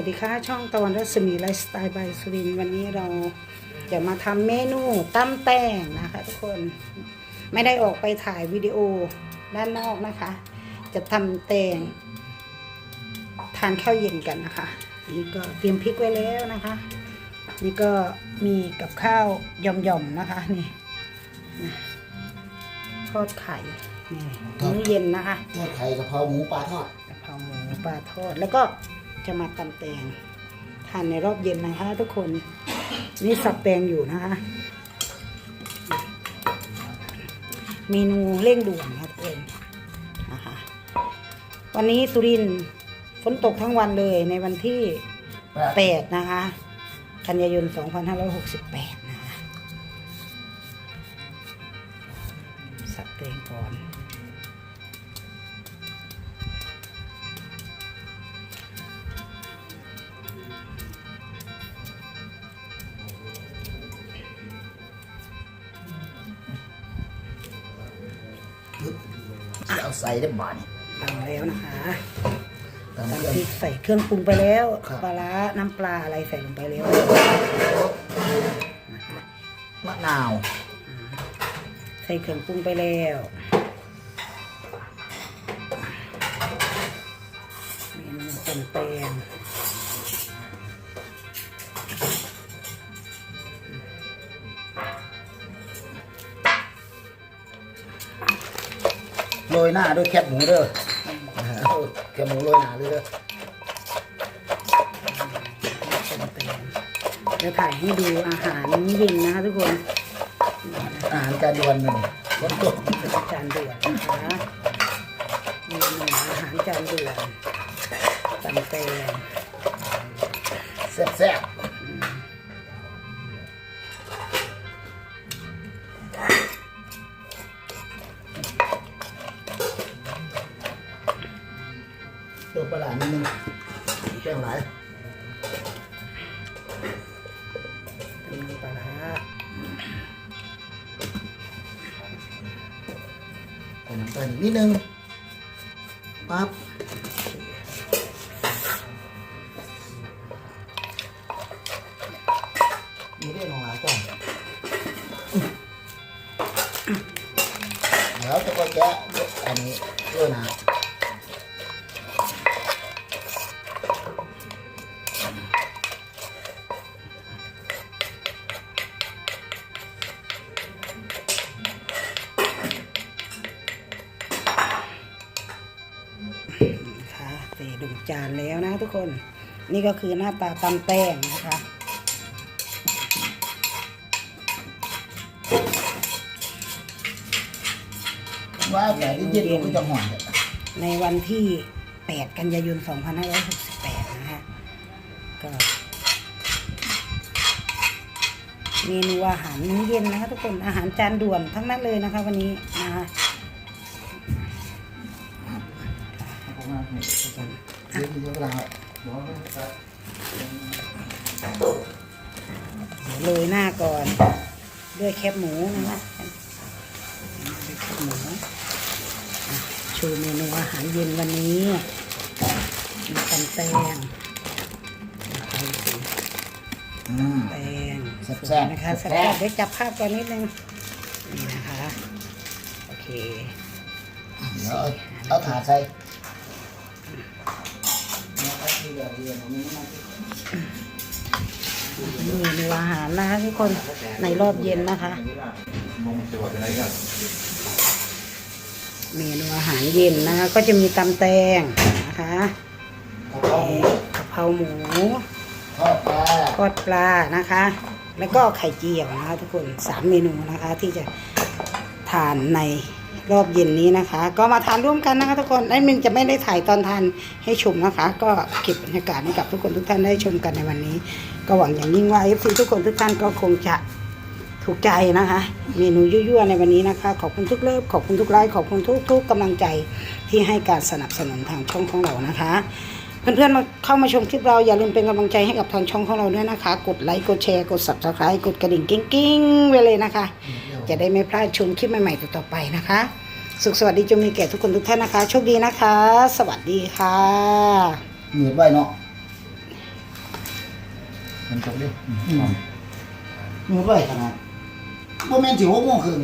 วัสดีค่ะ ช่องตะวันรัศมีไลฟ์สไตล์บายสุรินทร์วันนี้เราจะมาทำเมนูตั้มแต้งนะคะทุกคนไม่ได้ออกไปถ่ายวิดีโอด้านนอกนะคะ จะทำแตงทานข้าวเย็นกันนะคะนี่ก็เตรียมพริกไว้แล้วนะคะ นี่ก็มีกับข้าวหย่อมๆนะคะนี่นะทอดไข่นี่มื้อเย็นนะคะทอดไข่กะเพราหมูปลาทอดกะเพราหมูปลาทอดแล้วก็ จะมาตำแตงทานในรอบเย็นนะคะ ทุกคนนี่สับแตงอยู่นะคะ เมนูเร่งด่วนค่ะทุกคนนะคะวันนี้สุรินทร์ฝนตกทั้งวันเลยในวันที่ 8 นะคะ กันยายน 2568 นะคะ สับแตงก่อน เอาใส่ได้บ่านี่ตำแล้วนะคะตามตำเครื่องพริกใส่เครื่องปรุงไปแล้วครับปลาร้าน้ำปลาอะไรใส่ลงไปแล้วนะคะมะนาว ใส่เครื่องปรุงไปแล้วเมนูตำแตง โรยหน้าด้วยแคบหมูเด้อเอาแคบหมูโรยหน้าเลยเด้อตำแตงเดี๋ยวถ่ายให้ดูอาหารเย็นนะคะทุกคนอาหารจานด่วนหนึ่งรสต้มจานเดือดนะคะเมนูอาหารจานเดือดตำแตงแซ่บๆ ปลาหลาดนิดนึงแป้งหลายตำน้ำปลาร้าใส่น้ำตาลอีกนิดนึงปั๊บมีได้ลงหลายก่อนเดี๋ยวจะก็แกะอันนี้ด้วยนะ นะคะเทลงจานแล้วนะทุกคน นี่ก็คือหน้าตาตำแป้งนะคะว่าแต่ที่เย็นลงก็จะห่อนเลยในวันที่ 8 กันยายน 2568 นะฮะ ก็เมนูอาหารมื้อเย็นนะคะทุกคนอาหารจานด่วนทั้งนั้นเลยนะคะ วันนี้นะคะ เดี๋ยวมีเวลาโรยหน้าก่อน ด้วยแคบหมูนะคะแคบหมูอะโชว์เมนูอาหารเย็นวันนี้มีตำแตงแตงแซ่บนะคะแซ่บเดี๋ยวจับภาพก่อนนิดนึงนี่นะคะ โอเค เดี๋ยวเอาเอาถาดใส่ นี่เมนูอาหารนะคะทุกคนในรอบเย็นนะคะ เมนูอาหารเย็นนะคะ ก็จะมีตำแตงนะคะกะเพราหมูกะเพราหมูทอดปลาทอดปลานะคะ แล้วก็ไข่เจียวนะคะ ทุกคนสามเมนูนะคะที่จะทานใน รอบเย็นนี้นะคะ ก็มาทานร่วมกันนะคะทุกคนไอ้มินจะไม่ได้ถ่ายตอนทานให้ชมนะคะ ก็เก็บบรรยากาศให้กับทุกคนทุกท่านได้ชมกันในวันนี้ ก็หวังอย่างยิ่งว่าเอฟซีทุกคนทุกท่านก็คงจะถูกใจนะคะ เมนูยั่วๆในวันนี้นะคะ ขอบคุณทุกเลิฟขอบคุณทุกไลค์ขอบคุณทุกทุกๆกำลังใจที่ให้การสนับสนุนทางช่องของเรานะคะเพื่อนๆมาเข้ามาชมคลิปเราอย่าลืมเป็นกำลังใจให้กับทางช่องของเราด้วยนะคะ กดไลค์กดแชร์กด subscribe กดกระดิ่งกิ้งๆไว้เลยนะคะ จะได้ไม่พลาดชมคลิปใหม่ๆต่อๆไปนะคะ สุขสวัสดีจงมีแก่ทุกคนทุกท่านนะคะ โชคดีนะคะ สวัสดีค่ะเหนียบไว้เนาะมันจบดิอืมมือไว้ขนาดโมเมนต์สิหกโมงครึ่ง